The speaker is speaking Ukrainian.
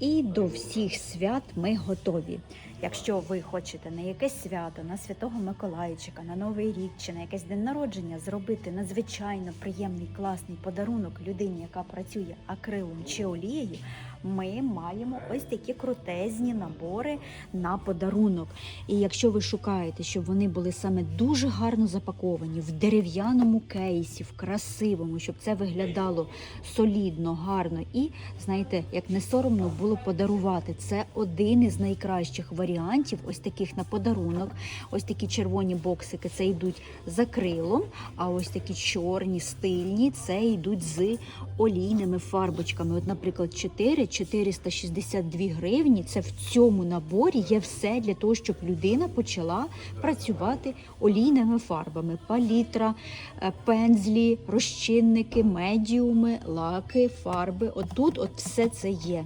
І до всіх свят ми готові. Якщо ви хочете на якесь свято, на Святого Миколайчика, на Новий рік чи на якесь день народження зробити надзвичайно приємний класний подарунок людині, яка працює акрилом чи олією, ми маємо ось такі крутезні набори на подарунок. І якщо ви шукаєте, щоб вони були саме дуже гарно запаковані в дерев'яному кейсі, в красивому, щоб це виглядало солідно, гарно і знаєте, як не соромно було подарувати. Це один із найкращих варіантів, ось таких на подарунок. Ось такі червоні боксики це йдуть з акрилом, а ось такі чорні, стильні, це йдуть з олійними фарбочками. От, наприклад, 4 462 гривні. Це в цьому наборі є все для того, щоб людина почала працювати олійними фарбами: палітра, е, пензлі, розчинники, медіуми, лаки, фарби. От тут от все це є.